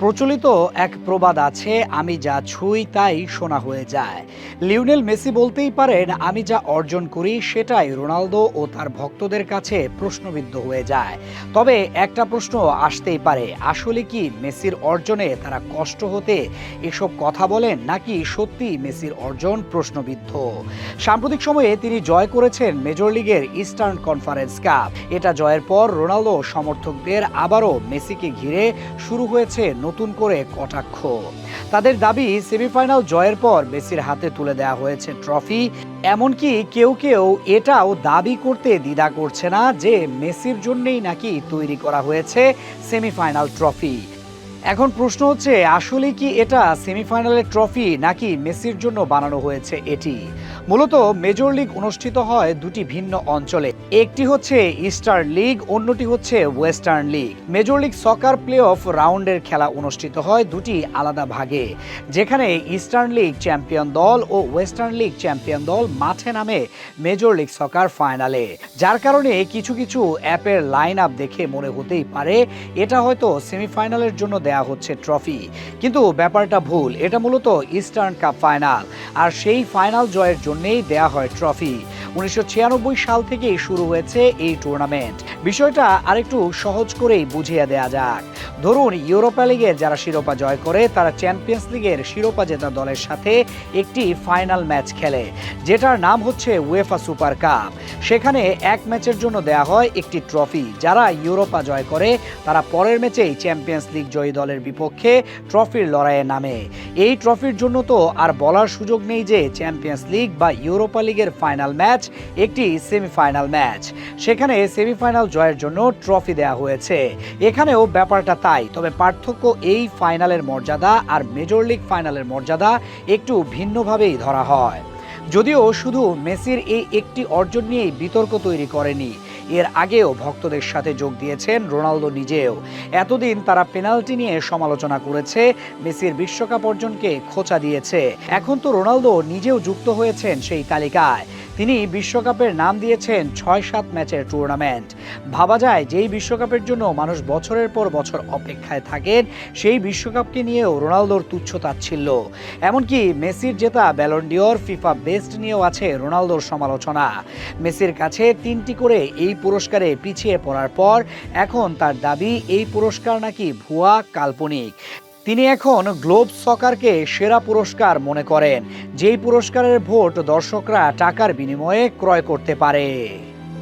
প্রচলিত এক প্রবাদ আছে, আমি যা ছুঁই তাই শোনা হয়ে যায়। লিওনেল মেসি বলতেই পারেন, আমি যা অর্জন করি সেটাই রোনালদো ও তার ভক্তদের কাছে প্রশ্নবিদ্ধ হয়ে যায়। তবে একটা প্রশ্ন আসতেই পারে, আসলে কি মেসির অর্জনে তারা কষ্ট হতে এসব কথা বলেন, নাকি সত্যি মেসির অর্জন প্রশ্নবিদ্ধ? সাম্প্রতিক সময়ে তিনি জয় করেছেন মেজর লিগের ইস্টার্ন কনফারেন্স কাপ। এটা জয়ের পর রোনালদো সমর্থকদের আবারও মেসিকে ঘিরে শুরু হয়েছে নতুন করে কটাক্ষ। তাদের দাবি, সেমিফাইনাল জয়ের পর মেসির হাতে তুলে দেওয়া হয়েছে ট্রফি। এমনকি কেউ কেউ এটাও দাবি করতে দ্বিধা করছে না যে, মেসির জন্যেই নাকি তৈরি করা হয়েছে সেমিফাইনাল ট্রফি। এখন প্রশ্ন হচ্ছে আসলে কি এটা সেমিফাইনালের ট্রফি নাকি মেসির জন্য বানানো হয়েছে এটি? মূলত মেজর লিগ অনুষ্ঠিত হয় দুটি ভিন্ন অঞ্চলে। একটি হচ্ছে ইস্টার্ন লিগ, অন্যটি হচ্ছে western league. Major league soccer playoff রাউন্ডের খেলা অনুষ্ঠিত হয় দুটি আলাদা ভাগে, যেখানে ইস্টার্ন লিগ চ্যাম্পিয়ন দল ও ওয়েস্টার্ন লিগ চ্যাম্পিয়ন দল মাঠে নামে মেজর লিগ সকার ফাইনালে। যার কারণে কিছু কিছু অ্যাপের লাইন আপ দেখে মনে হতেই পারে, এটা হয়তো সেমিফাইনালের জন্য দেয়া হচ্ছে ট্রফি। কিন্তু ব্যাপারটা ভুল, এটা মূলত ইস্টার্ন কাপ ফাইনাল। আর সেই ফাইনাল জয়ের জন্যেই দেয়া হয় ট্রফি। উনিশশো ছিয়ানব্বই সাল থেকেই শুরু হয়েছে এই টুর্নামেন্ট বিষয়টা আরেকটু সহজ করেই বুঝিয়ে দেয়া যাক। ধরুন, ইউরোপা লিগের যারা শিরোপা জয় করে, তারা চ্যাম্পিয়ন্স লিগের শিরোপা জেতা দলের সাথে একটি ফাইনাল ম্যাচ খেলে, যেটার নাম হচ্ছে উয়েফা সুপার কাপ সেখানে এক ম্যাচের জন্য দেয়া হয় একটি ট্রফি। যারা ইউরোপা জয় করে, তারা পরের ম্যাচেই চ্যাম্পিয়ন্স লিগ জয়ী দলের বিপক্ষে ট্রফির লড়াইয়ে নামে। এই ট্রফির জন্য তো আর বলার সুযোগ নেই যে চ্যাম্পিয়ন্স লিগ বা ইউরোপা লিগের ফাইনাল ম্যাচ একটি সেমিফাইনাল ম্যাচ। সেখানে সেমিফাইনাল জয়ের জন্য ট্রফি দেওয়া হয়েছে। এখানেও ব্যাপারটা তাই, তবে পার্থক্য এই ফাইনালের মর্যাদা আর মেজর লিগ ফাইনালের মর্যাদা একটু ভিন্নভাবেই ধরা হয়। যদিও শুধু মেসির এই একটি অর্জন নিয়েই বিতর্ক তৈরি করেনি, এর আগেও ভক্তদের সাথে যোগ দিয়েছেন রোনালদো নিজেও। এতদিন তারা পেনাল্টি নিয়ে সমালোচনা করেছে, মেসির বিশ্বকাপ অর্জনকে খোঁচা দিয়েছে। এখন তো রোনালদো নিজেও যুক্ত হয়েছেন সেই তালিকায়। তিনি বিশ্বকাপের নাম দিয়েছেন ছয় সাত ম্যাচের টুর্নামেন্ট। ভাবা যায় যেই বিশ্বকাপের জন্য মানুষ বছরের পর বছর অপেক্ষায় থাকেন, সেই বিশ্বকাপকে নিয়েও রোনালদোর তুচ্ছ তাচ্ছিল্য। এমনকি মেসির জেতা ব্যালন্ডিওর ফিফা বেস্ট নিয়েও আছে রোনালদোর সমালোচনা। মেসির কাছে তিনটি করে এই পুরস্কারে পিছিয়ে পড়ার পর, এখন তার দাবি এই পুরস্কার নাকি ভুয়া, কাল্পনিক। তিনি এখন গ্লোব সকারকে সেরা পুরস্কার মনে করেন, যেই পুরস্কারের ভোট দর্শকরা টাকার বিনিময়ে ক্রয় করতে পারে।